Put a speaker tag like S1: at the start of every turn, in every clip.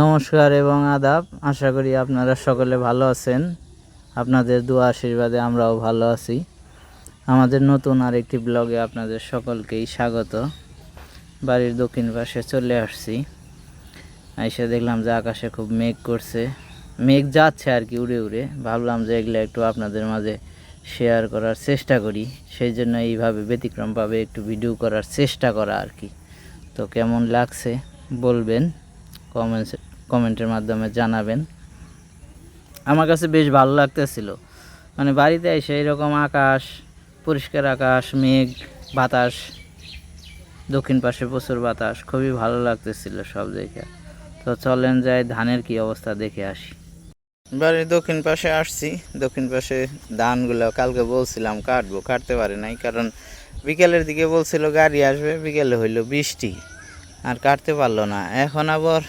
S1: নমস্কার এবং আদাব। আশা করি আপনারা সকলে ভালো আছেন। আপনাদের দোয়া আশীর্বাদে আমরাও ভালো আছি। আমাদের নতুন আরেকটি ব্লগে আপনাদের সকলকেই স্বাগত। বাড়ির দক্ষিণ পাশে চলে আসছি। এসে দেখলাম যে আকাশে খুব মেঘ করছে। মেঘ যাচ্ছে আর কি উড়ে উড়ে। ভাবলাম যে এগুলো একটু আপনাদের মাঝে শেয়ার করার চেষ্টা করি। সেই জন্য এইভাবে ব্যতিক্রমভাবে একটু ভিডিও করার চেষ্টা করা আর কি। তো কেমন লাগছে বলবেন? কমেন্টস কমেন্টের মাধ্যমে জানাবেন। আমার কাছে বেশ ভালো লাগতেছিল। মানে বাড়িতে এসে এরকম আকাশ, পরিষ্কার আকাশ, মেঘ, বাতাস, দক্ষিণ পাশে প্রচুর বাতাস, খুবই ভালো লাগতেছিল সব দেখে তো চলেন যাই ধানের কি অবস্থা দেখে আসি। বাড়ির দক্ষিণ পাশে আসছি। দক্ষিণ পাশে ধানগুলো কালকে বলছিলাম কাটবো, কাটতে পারে নাই কারণ বিকেলের দিকে বলছিল গাড়ি আসবে, বিকেলে হইল বৃষ্টি। আর কাটতে পারল না। এখন আবার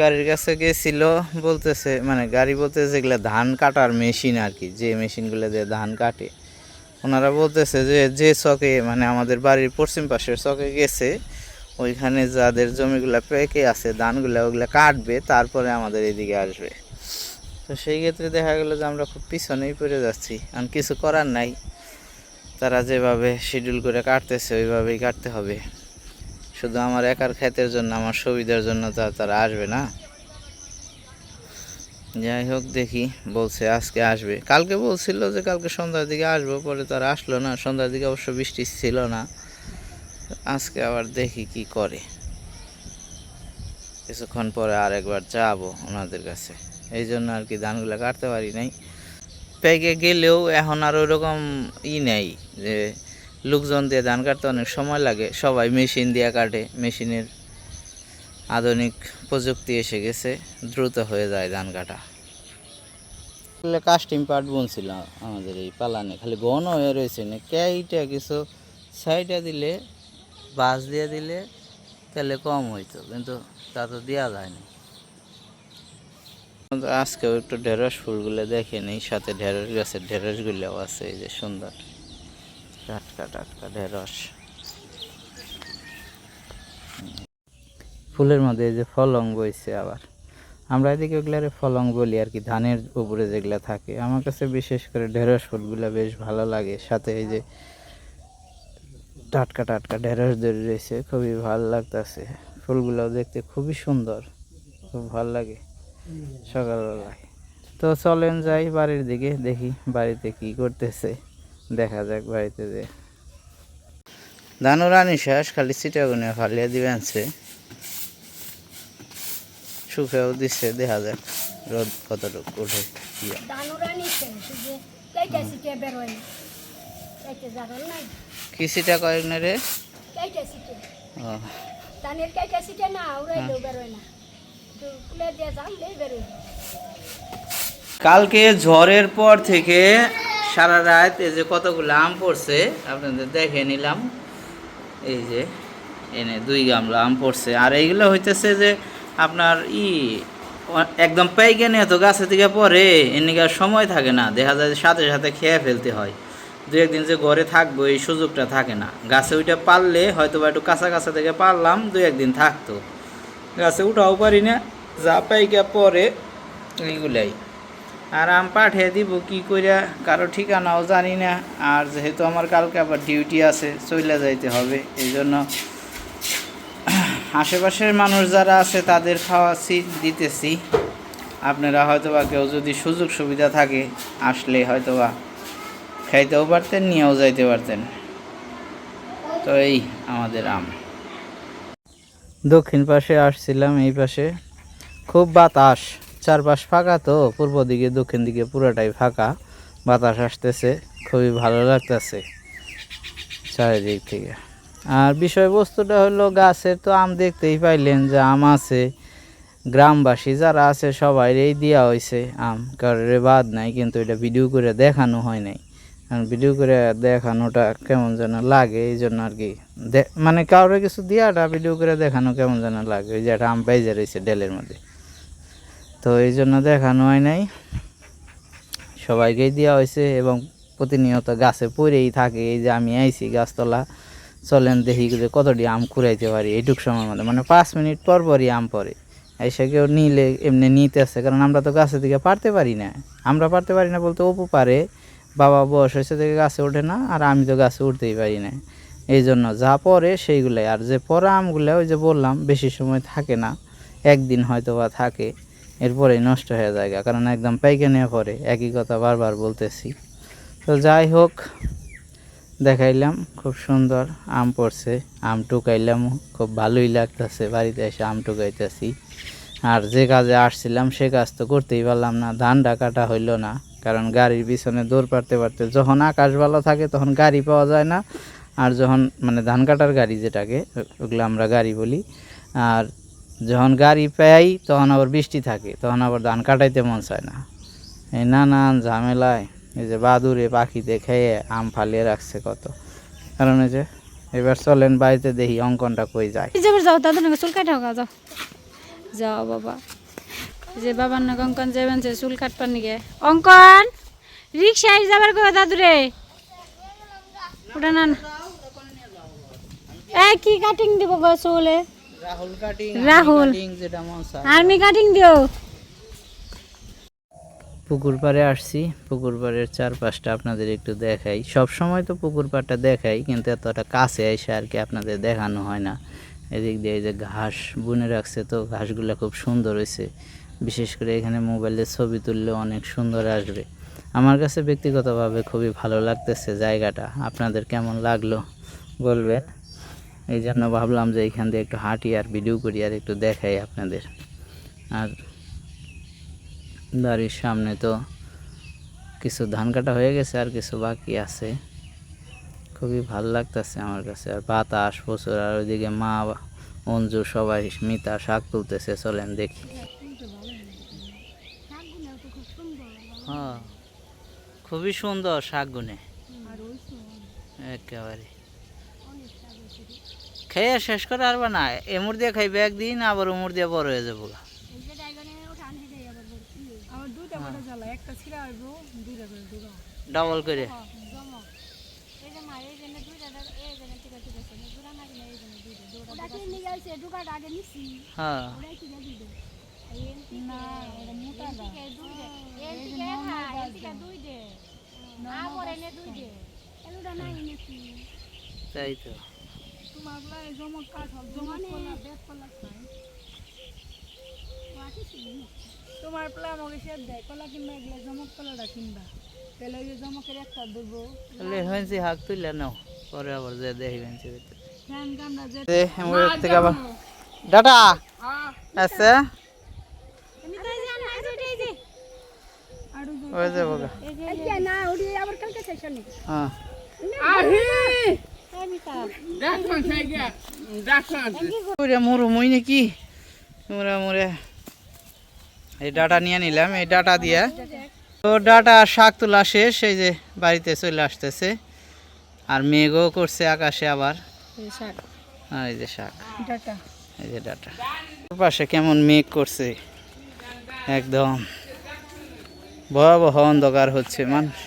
S1: গাড়ির কাছে গেছিল, বলতেছে মানে গাড়ি বলতে যেগুলো ধান কাটার মেশিন আর কি, যে মেশিনগুলো দিয়ে ধান কাটে। ওনারা বলতেছে যে যে চকে মানে আমাদের বাড়ির পশ্চিম পাশের চকে গেছে, ওইখানে যাদের জমিগুলো পেকে আছে, ধানগুলো ওগুলো কাটবে, তারপরে আমাদের এদিকে আসবে। তো সেই ক্ষেত্রে দেখা গেলো যে আমরা খুব পিছনেই পড়ে যাচ্ছি, আর কিছু করার নাই। তারা যেভাবে শিডিউল করে কাটতেছে, ওইভাবেই কাটতে হবে। শুধু আমার একার ক্ষেতের জন্য, আমার সুবিধার জন্য তো তারা আসবে না। যাই হোক, দেখি, বলছে আজকে আসবে। কালকে বলছিল যে কালকে সন্ধ্যার দিকে আসব, পরে তারা আসলো না। সন্ধ্যার দিকে অবশ্য বৃষ্টি ছিল না। আজকে আবার দেখি কি করে। কিছুক্ষণ পরে আর একবার যাব ওনাদের কাছে। এই জন্য আর কি ধানগুলো কাটতে পারি নাই। পেকে গেলেও এখন আর ওইরকম ই নেই যে লোকজন দিয়ে ধান কাটতে অনেক সময় লাগে। সবাই মেশিন দিয়ে কাটে। মেশিনের আধুনিক প্রযুক্তি এসে গেছে দ্রুত হয়ে যায় ধান কাটা। কাস্টিং পার্ট বুনছিল আমাদের এই পালানে। খালি ঘন হয়ে রয়েছে না কেইটা কিছু সাইডে দিলে বাস দিয়ে দিলে তাহলে কম হইতো কিন্তু তা তো দেওয়া যায়নি আজকেও একটু ঢেঁড়স ফুলগুলো দেখে নেই সাথে ঢেঁড়স গাছের ঢেঁড়সগুলোও আছে এই যে সুন্দর। টাটকা টাটকা ঢেঁড়স। ফুলের মধ্যে যে ফলং বইছে আবার। আমরা এদিকে ওগুলারে ফলং বলি আর কি, ধানের উপরে যেগুলা থাকে। আমার কাছে বিশেষ করে ঢেঁড়স ফুলগুলো বেশ ভালো লাগে। সাথে এই যে টাটকা টাটকা ঢেঁড়স ধরে রয়েছে, খুবই ভালো লাগতেছে। ফুলগুলো দেখতে খুবই সুন্দর, খুব ভালো লাগে সকালবেলায়। তো চলেন যাই বাড়ির দিকে, দেখি বাড়িতে কি করতেছে। দেখা যাক বাড়িতে যে। ধানু রানী শেষ খালি চিটাগুনে ফালিয়া দিবেন সে শুকেও দিচ্ছে দেখা যাক রোদ কতটুকু উঠে কয়েক না? রে?
S2: ধানের বেরোয়।
S1: কালকে ঝড়ের পর থেকে সারা রাত এই যে কতগুলো আম পড়ছে, আপনাদের দেখে নিলাম। এই যে, এনে দুই গামলা আম পড়ছে। আর এইগুলো হইতেছে যে আপনার ই একদম পাইকে নিয়ে তো গাছে থেকে পরে এদিকে আর সময় থাকে না। দেখা যায় সাথে সাথে খেয়ে ফেলতে হয়। দু একদিন যে ঘরে থাকব, এই সুযোগটা থাকে না। গাছে ওইটা পারলে হয়তো বা একটু কাঁচা কাঁচা থেকে পারলাম, দু একদিন থাকতো। গাছে উঠাও পারি না, যা পাইকা পরে এইগুলাই। আর আম পাঠিয়ে দিব, কি কইরা কারও ঠিকানাও জানি না। আর যেহেতু আমার কালকে আবার ডিউটি আছে চলে যাইতে হবে এই জন্য আশেপাশের মানুষ যারা আছে, তাদের খাওয়াচ্ছি দিতেছি। আপনারা হয়তোবা কেউ যদি সুযোগ সুবিধা থাকে, আসলে হয়তোবা খাইতেও পারতেন, নিয়েও যাইতে পারতেন। তো এই আমাদের আম। দক্ষিণ পাশে আসছিলাম, এই পাশে। খুব বাতাস। চারপাশ ফাঁকা তো, পূর্ব দিকে, দক্ষিণ দিকে পুরোটাই ফাঁকা। বাতাস আসতেছে, খুবই ভালো লাগতেছে চারিদিক থেকে। আর বিষয়বস্তুটা হলো গাছের তো আম দেখতেই পাইলেন যে আম আছে। গ্রামবাসী যারা আছে সবাই এই দেওয়া হয়েছে আম, কারোর বাদ নাই, কিন্তু এটা ভিডিও করে দেখানো হয় নাই। কারণ ভিডিও করে দেখানোটা কেমন যেন লাগে, এই জন্য আর কি। মানে কারোর কিছু দিয়াটা ভিডিও করে দেখানো কেমন যেন লাগে, ওই যে একটা আম পাইজে রয়েছে ডেলের মধ্যে। তো এই জন্য দেখানো হয় নাই। সবাইকেই দেওয়া হয়েছে এবং প্রতিনিয়ত গাছে পড়েই থাকে। এই যে আমি আইছি গাছতলা, চলেন দেখি যে কতটি আম কুড়াইতে পারি এইটুক সময় মধ্যে। মানে পাঁচ মিনিট পর পরই আম পড়ে। এসে কেউ নিলে এমনি নিতেছে কারণ আমরা তো গাছের দিকে পারতে পারি না। আমরা পারতে পারি না বলতে অপু পারে, বাবা বয়স হয়েছে থেকে গাছে ওঠে না, আর আমি তো গাছে উঠতেই পারি না। এই জন্য যা পরে সেইগুলাই। আর যে পরা আমগুলো, ওই যে বললাম, বেশি সময় থাকে না। একদিন হয়তো বা থাকে। এরপরেই নষ্ট হয়ে যায় কারণ একদম পাইকানে পরে একই কথা বারবার বলতেছি। তো যাই হোক, দেখাইলাম, খুব সুন্দর আম পড়ছে, আম টুকাইলাম, খুব ভালোই লাগতেছে, বাড়িতে এসে আম টুকাইতেছি। আর যে কাজে আসছিলাম, সে কাজ তো করতেই পারলাম না, ধানটা কাটা হইল না, কারণ গাড়ির পিছনে দৌড় পারতে পারতে যখন আকাশ ভালো থাকে, তখন গাড়ি পাওয়া যায় না। আর যখন মানে ধান কাটার গাড়ি যেটাকে, ওগুলো আমরা গাড়ি বলি। আর যখন গাড়ি পাই তখন আবার বৃষ্টি থাকে, তখন আবার ধান কাটাইতে মন চায় না। এই নানান ঝামেলায় এই যে বাদুরে পাখিতে খেয়ে আম ফালিয়ে রাখছে কত। কারণ এই যে, এবার চলেন বাড়িতে দেখি অঙ্কনটা কই যায়।
S3: যাও নাকি চুল কাটা হোক, যাও। যাও বাবা। যে বাবার নাকি অঙ্কন যাবেন যে চুল কাটবার নিগে। অঙ্কন রিক্সায় যাবার কো দাদু রে ওটা না না। এ কি কাটিং দিব গো চুলে?
S1: রাহুল কাটিং
S3: রাহুল।
S1: যেটা মন
S3: আর্মি কাটিং দিও।
S1: পুকুর পাড়ে আসছি। পুকুর পাড়ের চারপাশটা আপনাদের একটু দেখাই। সব সময় তো পুকুর পাড়টা দেখাই কিন্তু এতটা কাছে এসে আর কি আপনাদের দেখানো হয় না। এদিক দিয়ে এই যে ঘাস বুনে রাখছে তো ঘাসগুলো খুব সুন্দর হয়েছে। বিশেষ করে এখানে মোবাইলে ছবি তুললে অনেক সুন্দর আসবে। আমার কাছে ব্যক্তিগতভাবে খুবই ভালো লাগতেছে জায়গাটা। আপনাদের কেমন লাগল বলবেন? এই জন্য ভাবলাম যে এখান দিয়ে একটু হাঁটি আর ভিডিও করি আর একটু দেখাই আপনাদের। আর বাড়ির সামনে তো কিছু ধান কাটা হয়ে গেছে আর কিছু বাকি আছে। খুবই ভালো লাগতেছে আমার কাছে। আর বাতাস প্রচুর আর ওইদিকে মা অঞ্জু সবাই মিতা শাক তুলতেছে চলেন দেখি। হ্যাঁ খুবই সুন্দর শাক গুনে। একেবারে। খেয়ে শেষ করে আরবা না এমুর দিয়ে খাইবে একদিন, আবার উমুর দিয়ে বড় হয়ে যাব। ডাবল করে। হ্যাঁ। তাই তো।
S2: জমক কাঠ হল জমক কলা বেত কলা খাই।
S4: তোমার প্লাম ওকে সে দেয় কলা কিনবা এগুলো জমক কলাটা কিনবা। তাহলে ওই যে জমকের একটা দেবো
S1: তাহলে হয়েছে হাক তুলে নাও পরে আবার যে দেখি হয়েছে
S4: ফ্যান কামড়া যে
S1: থেকে আবার ডাটা আছে? ওই যে বগা
S2: এই না ওডি আবার কালকে সেশন নেই
S1: হ্যাঁ। নাকি? মোরা মোরে। এই ডাটা নিয়ে নিলাম এই ডাটা দিয়ে। তো ডাটা শাক তোলা শেষ এই যে বাড়িতে চলে আসতেছে। আর মেঘও করছে আকাশে আবার। আর এই যে শাক। এই যে ডাটা। পাশে কেমন মেঘ করছে। একদম। ভয়াবহ অন্ধকার হচ্ছে মানুষ।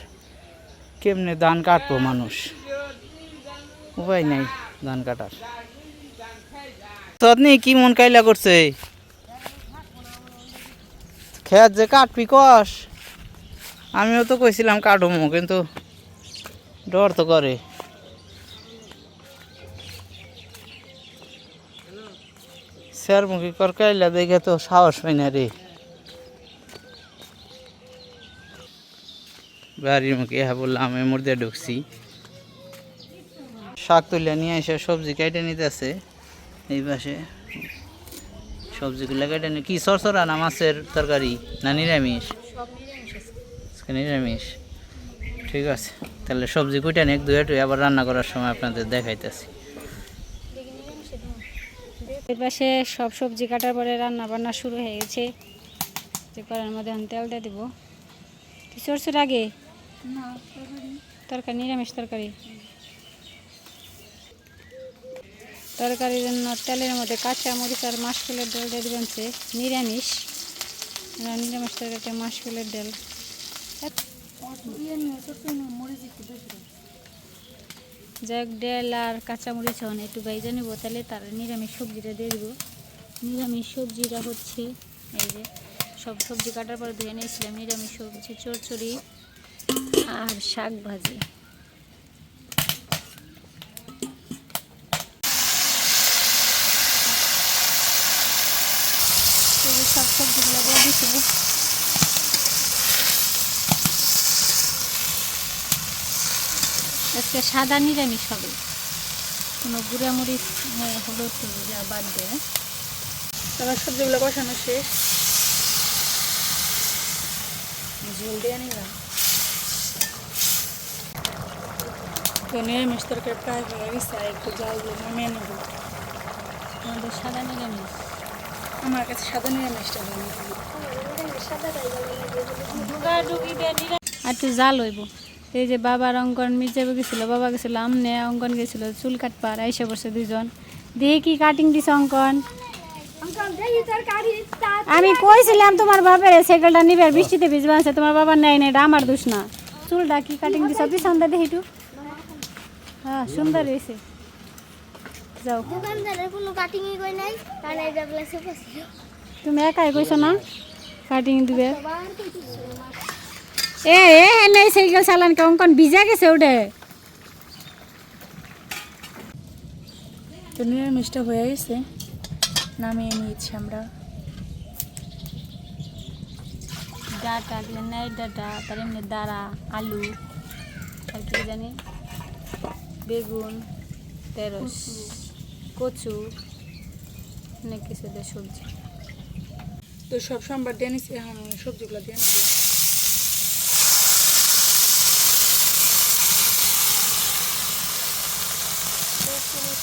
S1: কেমনে ধান কাটবো মানুষ। উপায় নাই। ধান কাটার। তদনি কি মন কাইলা করছে? খেত যে কাটবি কস। আমিও তো কইছিলাম কাটবো কিন্তু ডর তো করে। স্যার মুখি কর কাইলা দেখে তো সাহস হয় না রে। বাড়ির মুখে হ্যাঁ বললাম এর মধ্যে ঢুকছি। শাক তুলে নিয়ে এসে সবজি কেটে নিতেছে। এই পাশে সবজিগুলো কেটে নিয়ে কি সরসরা না মাছের তরকারি না নিরামিষ? নিরামিষ ঠিক আছে তাহলে সবজি কুইটা নিয়ে দুই একটু আবার রান্না করার সময় আপনাদের দেখাইতেছি।
S3: এর পাশে সব সবজি কাটার পরে রান্না বান্না শুরু হয়ে গেছে। যে করার মধ্যে এখন তেল দিয়ে দিব। কি আগে? তরকারি। নিরামিষ তরকারি। তরকারির জন্য তেলের মধ্যে কাঁচা মরিচ আর মাসকুলের ডাল দিয়ে সে নিরামিষ। নিরামিষ তরকারিতে মাসকুলের ডাল। যাই হোক ডাল আর কাঁচা মরিচ হন, একটু বাইজে নিব, তাহলে তার নিরামিষ সবজিটা দিয়ে দিব। নিরামিষ সবজিটা হচ্ছে, এই যে সব সবজি কাটার পরে ধুয়ে নিয়েছিলাম, নিরামিষ সবজি চড়চড়ি আর শাক ভাজি তো এই সব সবজিগুলো দিয়ে দিছে। আজকে সাদা নিরামিষ হবে। কোনো গুঁড়ামরিচ হ্যাঁ, হলুদ যা বাদ দিয়ে
S4: আমার সবজিগুলো কষানো শেষ। ঝোল দিয়ে নিলাম। তো নিরামিষ তরকারি প্রায় হয়ে গেছে একটু জাল দিয়ে নামিয়ে নেব।
S3: আমাদের সাদা নিরামিষ।
S4: আমার কাছে সাদা নিরামিষটা
S3: আর একটু জাল হইব। এই যে বাবার অঙ্কন মির্জাবে গেছিল, বাবা গেছিল, আমনে অঙ্কন গেছিল, চুল কাটপার আইসে বসে দুজন দিয়ে কি কাটিং দিছে অঙ্কন। আমি কইছিলাম তোমার বাবার সাইকেলটা নিবে বৃষ্টিতে ভিজবা আছে, তোমার বাবা নেয় না, এটা আমার দোষ না। চুলটা কি কাটিং দিছ পিছন দা দেখি একটু। হ্যাঁ সুন্দর হয়েছে যাও।
S2: কোনো
S3: তুমি একাই কইছো না? কাটিং দিবে। এ এ নেই সাইকেল চালান কে, অঙ্কন ভিজা গেছে ওটা।
S4: তো নিরামিষটা হয়ে গেছে। নামিয়ে নিয়েছি আমরা।
S3: ডাটা দিলে নাই ডাটা, তার এমনি দাঁড়া, আলু, আর কি জানি, বেগুন তেরস কচু অনেক কিছু দিয়ে সবজি।
S4: তো সব সোমবার দিয়ে নিছি এখন সবজিগুলো দিয়ে নেব।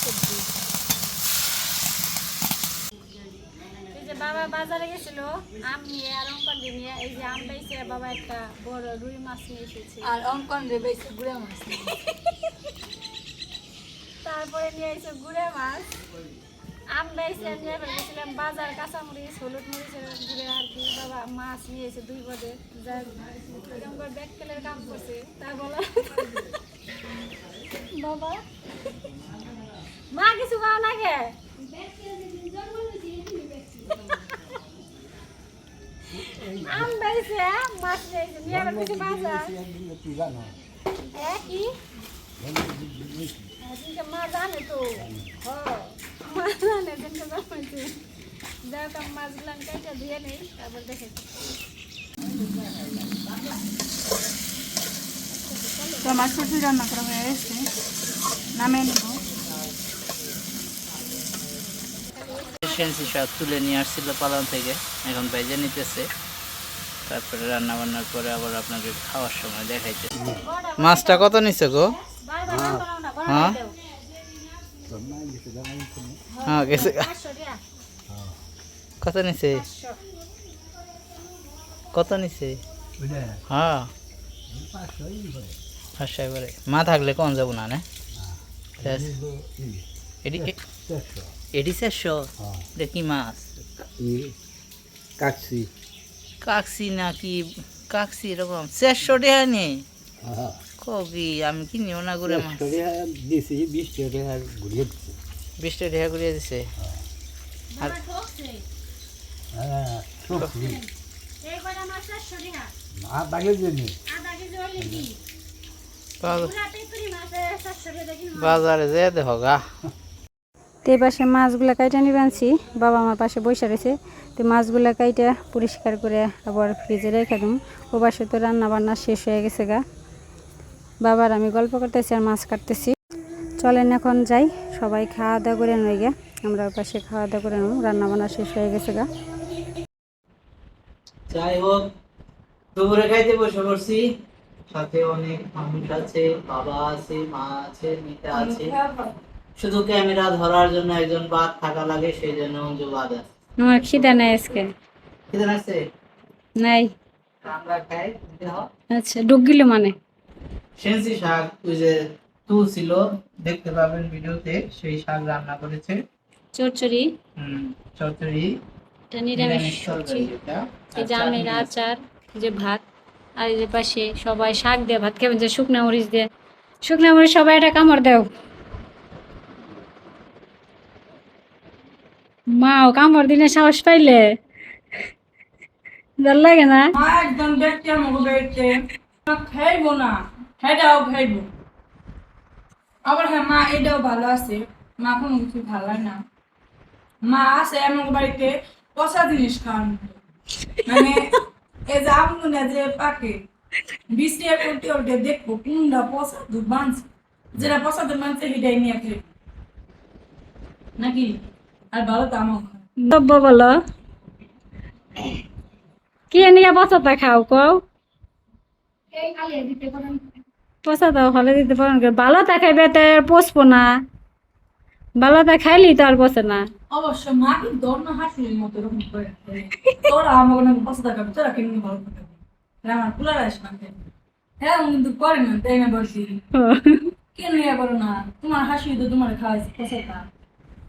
S3: সবজি এই যে বাবা বাজারে গেছিল আম নিয়ে আর অঙ্কন নিয়ে এই যে আম পাইছে বাবা একটা বড় রুই মাছ নিয়ে এসেছে।
S4: আর অঙ্কন রে বেশি গুঁড়া মাছ।
S3: তারপরে নিয়ে এসে গুড়ে মাছ। আম বেছে নিয়ে ফেলেছিলাম বাজার কাঁচামরিচ হলুদ মরিচের গুড়ে আর কি। বাবা মাছ নিয়ে এসে দুই পদে। যা এরকম করে ব্যাগ তেলের কাম করছে। তা বলা। বাবা। মা কিছু না কে? আম বেছে মাছ বেছে নিয়ে আবার কিছু বাজার। কি মা জানে তো হ্যাঁ। মা জানে কিন্তু জামাইছে যাও কাম মাছগুলো কেটে ধুয়ে নেই তারপর দেখে
S4: তো আমার রান্না করা হয়ে গেছে। নামিয়ে নেব।
S1: সেন্সি শাক তুলে নিয়ে আসছিল পালন থেকে। এখন ভেজে নিতেছে। তারপরে রান্না বান্নার পরে আবার আপনাকে খাওয়ার সময় দেখাইতে মাছটা কত নিচ্ছে গো? হ্যাঁ? হ্যাঁ গেছে কত নিছে কত নিছে হ্যাঁ পাঁচশো করে মা থাকলে কম যাব না না এটি এটি চারশো এটা কি মাছ
S5: কাটছি
S1: কাকসি নাকি কাকসি এরকম চারশো টাকা নেই কবি আমি কিনিও না করে মাছ?
S5: দিয়েছি বিশ টাকা ঘুরিয়ে
S1: বিশ টাকা দিছে? আর
S5: হ্যাঁ
S3: কি?
S1: বাজার- যেয়ে দেখো গা।
S3: তো এই পাশে মাছগুলো কাইটা নিয়ে আনছি। বাবা আমার পাশে বসে রয়েছে। তো মাছগুলো কাইটা পরিষ্কার করে আবার ফ্রিজে রেখে দিম। ও পাশে তো রান্না বান্না শেষ হয়ে গেছে গা। বাবার আমি গল্প করতেছি আর মাছ কাটতেছি। চলেন এখন যাই সবাই খাওয়া দাওয়া করে নই গে। আমরা পাশে খাওয়া দাওয়া করে নেব রান্না বান্না শেষ হয়ে গেছে গা।
S1: যাই হোক দুপুরে খাইতে বসে পড়ছি। সাথে অনেক মানুষ আছে বাবা আছে মা আছে মিতা আছে। শুধু ক্যামেরা ধরার জন্য একজন বাদ থাকা লাগে সেই জন্য অঞ্জু বাদ আছে।
S3: আমার খিদা নাই আজকে?
S1: আছে
S3: নাই
S1: আমরা খাই
S3: আচ্ছা ডুব মানে?
S1: সেন্সি শাক ওই যে তুলছিল দেখতে পাবেন ভিডিওতে সেই শাক রান্না করেছে।
S3: চচ্চড়ি।
S1: হুম চচ্চড়ি।
S3: এটা নিরামিষ সবজি।
S1: এটা।
S3: এই যে আমের আচার যে ভাত আর এই যে পাশে সবাই শাক দিয়ে ভাত খাবেন যে শুকনা মরিচ দিয়ে। শুকনা মরিচ সবাই একটা কামড় দেও। মাও কামড় দিনে সাহস পাইলে। ভালো লাগে না?
S4: একদম আমাকে খাইবো না। সেটাও খাইবো আবার হ্যাঁ মা এটাও ভালো আছে। মা কোনো কিছু ভালো না। মা আছে আমার বাড়িতে পচা জিনিস খাওয়ান মানে এই যে আমগুলো যে পাকে বৃষ্টি উল্টে উল্টে দেখব কোনটা পচা দুধ বানছে। যেটা পচা দুধ বানছে সেটাই নিয়ে খেয়ে নাকি? আর ভালো তো আমার
S3: বলো। কি নিয়ে পচাতা খাও কও?
S2: এই খালি দিতে পারেন
S3: পচাতা হলে দিতে পারেন কেন? ভালো তা খাইবে তো আর পচবো না। ভালো তা খাইলি তো আর পচে না।
S4: অবশ্য মা কিন্তু অন্য হাসির মতো এরকম করে তোরা পছন্দ থাকবে তোরা কেমনি ভালো থাকবে আমার কুলার আস না হ্যাঁ কিন্তু করে না তাই না বলছি? কেন ইয়া করো না? তোমার হাসি তো তোমার খাওয়াইছে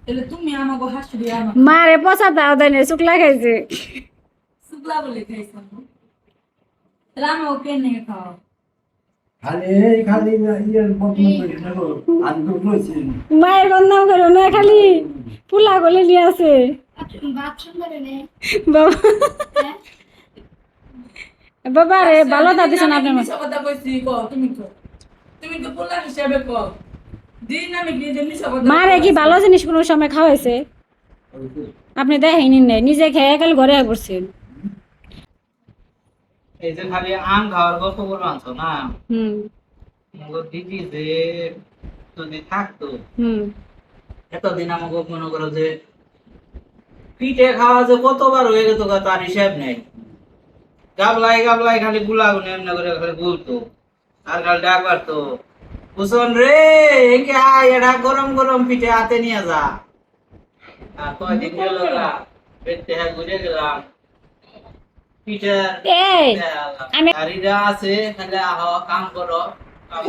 S4: তাহলে তুমি আমাকে হাসি দিয়ে আমার
S3: মারে পচাতা দেয় না শুকলা খাইছে।
S4: শুক্লা বলে খাইছো। তাহলে আমাকে কেন খাওয়া
S3: মায়ের বদনাম করো না খালি পুলা গলে নিয়ে আছে।
S2: সুন্দর নে।
S3: বাবা। বাবা রে ভালো
S4: আমি কি যে মিছা কথা
S3: মারে কি ভালো জিনিস কোনো সময় খাওয়াইছে? আপনি দেখেনি নাই নিজে খেয়ে গেল ঘরে পড়ছেন
S1: এই যে খালি আম খাওয়ার গল্প বলে আনছো না? দিদি যে যদি থাকতো এতদিন আমাকে মনে করো যে পিঠে খাওয়া যে কতবার হয়ে তার হিসাব নেই। গাবলাই গাবলাই খালি গুলাগুনে এমনি করে খালি গুলতো আর খালি ডাক পারতো কুসন রে একে আয় এটা গরম গরম পিঠে হাতে নিয়ে যা। আর কয়দিন গেল হ্যাঁ ঘুরে গেলাম।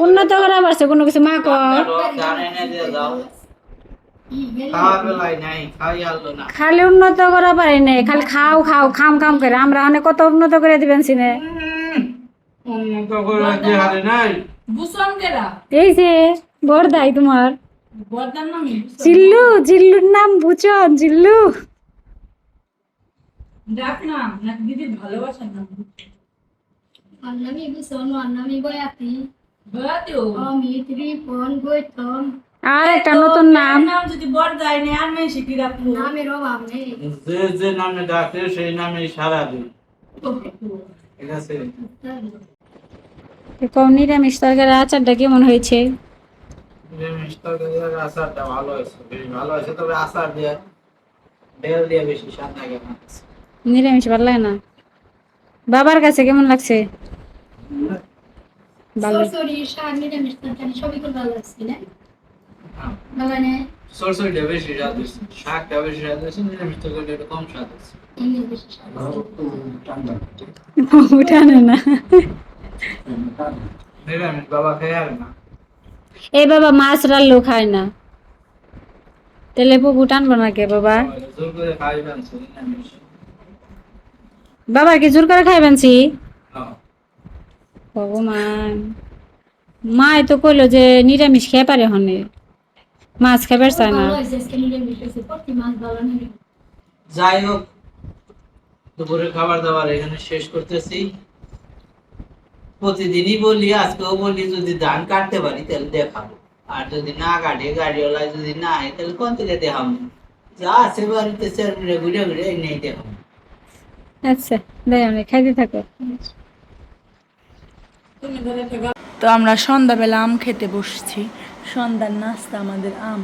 S3: উন্নত করা পারছে কোনো কিছু মা খালি উন্নত করা পারে নাই খালি খাও খাও খাম খাম করে। আমরা অনেক কত উন্নত করে দিবেন সিনে।
S1: উন্নত করে রাখতে হারে নাই।
S4: বুসন কেরা?
S3: এই যে বড়দাই তোমার।
S4: বদার নামি
S3: জিল্লু জিল্লুর নাম বুঝন জিল্লু।
S4: ডাক নাম না? দিদির ভালোবাসার নাম
S2: অন্নামি বুসন অন্নামি বয়াতি
S3: আর একটা নতুন নাম।
S4: নাম যদি বড় যায় না আর মেয়ে শিখি রাখব?
S2: নামের অভাব নেই
S1: যে যে নামে ডাকে সেই নামে সারা দিন। ঠিক আছে
S3: কম নিরামিষ তরকারি আচারটা কেমন হয়েছে?
S1: নিরামিষ তরকারির আচারটা ভালো হয়েছে বেশ ভালো হয়েছে তবে আচার দিয়ে বেল দিয়ে বেশি স্বাদ লাগে না।
S3: নিরামিষ ভালো লাগে না। বাবার কাছে কেমন লাগছে? ভালো।
S2: নিরামিষ
S1: বাবা খেয়ে আর না।
S3: এই বাবা মাছ রাল্লো খায় না। তেলে পুকু টানবো না কে বাবা
S1: জোর করে খাই ফেলছে নিরামিষ
S3: বাবা কি জোর করে খাইবেন
S1: হ্যাঁ।
S3: ভগবান। মাই তো কইলো যে নিরামিষ খেয়ে পারে হনে। মাছ খাবার চায় না।
S1: যাই হোক দুপুরের খাবার দাবার এখানে শেষ করতেছি। প্রতিদিনই বলি আজকেও বলি যদি ধান কাটতে পারি তাহলে দেখাবো। আর যদি না কাটে গাড়িওয়ালা যদি না হয় তাহলে কোন থেকে দেখাবো? যা আছে বাড়িতে ঘুরে ঘুরে নেই দেখাবো।
S3: আচ্ছা থাকো।
S4: তো আমরা সন্ধ্যাবেলা আম খেতে বসছি। সন্ধ্যার নাস্তা আমাদের আম।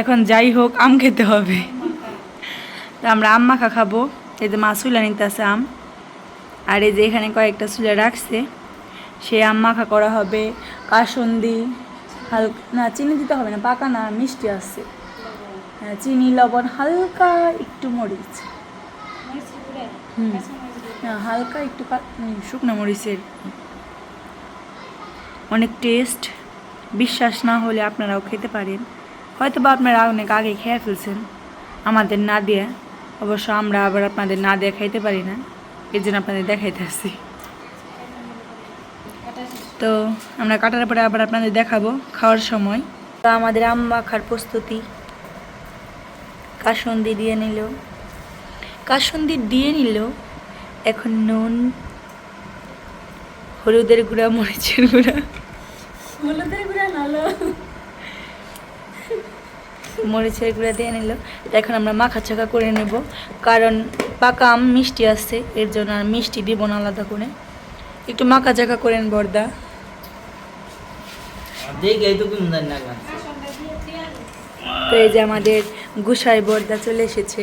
S4: এখন যাই হোক, আম খেতে হবে। তো আমরা আম মাখা খাব। এই যে মা চুলা নিতেছে আম। আর এই যে এখানে কয়েকটা চুলা রাখছে। সে আম মাখা করা হবে। কাসন্দি, হালকা না, চিনি দিতে হবে না, পাকা না, মিষ্টি আছে। হ্যাঁ চিনি, লবণ, হালকা একটু মরিচ। হালকা একটু শুকনো মরিচের অনেক টেস্ট বিশ্বাস না হলে আপনারাও খেতে পারেন। হয়তো বা আপনারা অনেক আগে খেয়ে ফেলছেন আমাদের না দিয়ে অবশ্য আমরা আবার আপনাদের না দিয়ে খাইতে পারি না এর জন্য আপনাদের দেখাইতে আসছি। তো আমরা কাটার পরে আবার আপনাদের দেখাবো খাওয়ার সময়। তো আমাদের আম মাখার প্রস্তুতি কাসন্দি দিয়ে নিল। কাসন্দি দিয়ে নিল। এখন নুন হলুদের গুঁড়া মরিচের গুঁড়া।
S3: হলুদের গুঁড়া নালো
S4: মরিচের গুঁড়া দিয়ে নিল। এখন আমরা মাখা চাকা করে নেব। কারণ পাকা আম মিষ্টি আছে এর জন্য আর মিষ্টি দিব না আলাদা করে। একটু মাখা চাকা করেন বর্দা।
S1: তো
S4: এই যে আমাদের গুসাই বর্দা চলে এসেছে।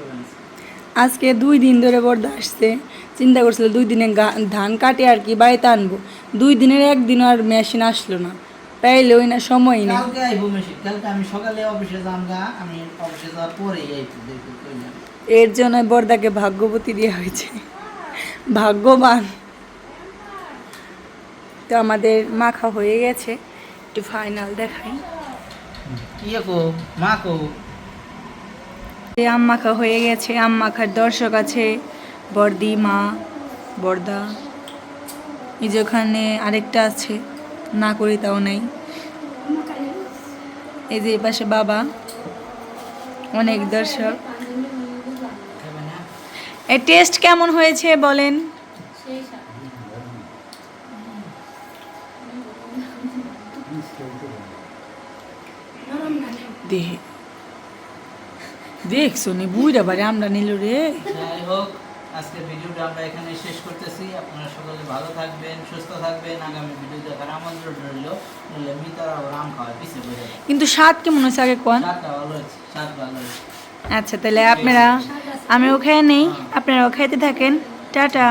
S1: আজকে
S4: দুই দিন ধরে বর্দা আসছে। চিন্তা করছিল দুই দিনে ধান কাটে আর কি বাড়িতে আনব। দুই দিনের একদিন আর মেশিন আসলো না। পাইলে ওই না সময় নেই।
S1: কালকে আইবো মেশিন কালকে আমি সকালে অফিসে আমি অফিসে যাওয়ার পরেই আইবো দেখো কইলাম
S4: এর জন্য বর্দাকে ভাগ্যবতী দেওয়া হয়েছে। ভাগ্যবান। তো আমাদের মাখা হয়ে গেছে। একটু ফাইনাল দেখাই।
S1: কি কো মা কো?
S4: আম মাখা হয়ে গেছে আম মাখার দর্শক আছে। বর্দি, মা, বর্দা, এই যে ওখানে আরেকটা আছে, না করি তাও নাই। এই যে পাশে বাবা, অনেক দর্শক। এ টেস্ট কেমন হয়েছে বলেন? দেহে দেখছ নি বুইরা বাড়ি আমরা নিল রে।
S1: যাই হোক আজকের ভিডিওটা আমরা এখানে শেষ করতেছি। আপনারা সকলে ভালো থাকবেন সুস্থ থাকবেন। আগামী ভিডিও দেখার আমন্ত্রণ রইল। নইলে মিতারা আম খাওয়ার পিছে বলে
S4: কিন্তু স্বাদ কেমন হয়েছে আগে কোন
S1: স্বাদটা ভালো হয়েছে স্বাদ ভালো হয়েছে।
S4: আচ্ছা তাহলে আপনারা আমি ওখানে নেই আপনারা ওখানে থাকেন। টাটা।